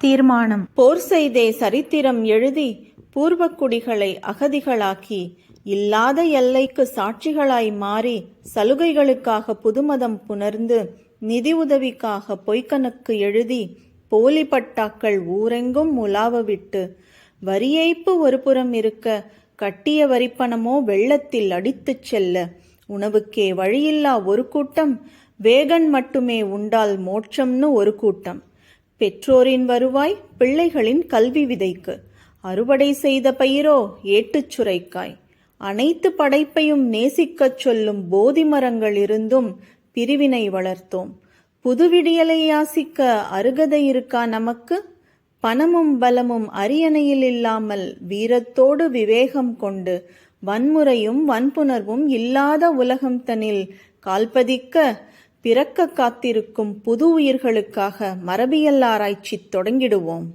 தீர்மானம். போர் செய்தே சரித்திரம் எழுதி பூர்வக்குடிகளை அகதிகளாக்கி இல்லாத எல்லைக்கு சாட்சிகளாய் மாறி சலுகைகளுக்காக புதுமதம் புணர்ந்து நிதி உதவிக்காக பொய்க்கணக்கு எழுதி போலி பட்டாக்கள் ஊரெங்கும் உலாவ விட்டு வரி ஏய்ப்பு ஒரு புறம் இருக்க கட்டிய வரிப்பணமோ வெள்ளத்தில் அடித்துச் செல்ல உணவுக்கே வழியில்லா ஒரு கூட்டம் வேகன் மட்டுமே உண்டால் மோட்சம்னு ஒரு கூட்டம். பெற்றோரின் வருவாய் பிள்ளைகளின் கல்வி விதைக்கு. அறுவடை செய்த பயிரோ ஏட்டுச் சுரைக்காய். அனைத்து படைப்பையும் நேசிக்கச் சொல்லும் போதி மரங்கள் இருந்தும் பிரிவினை வளர்த்தோம். புதுவிடியலை யாசிக்க அருகதை இருக்கா நமக்கு? பணமும் பலமும் அரியணையில் இல்லாமல் வீரத்தோடு விவேகம் கொண்டு வன்முறையும் வன்புணர்வும் இல்லாத உலகம் தனில் கால்பதிக்க பிறக்க காத்திருக்கும் புது உயிர்களுக்காக மரபியல் ஆராய்ச்சி தொடங்கிடுவோம்.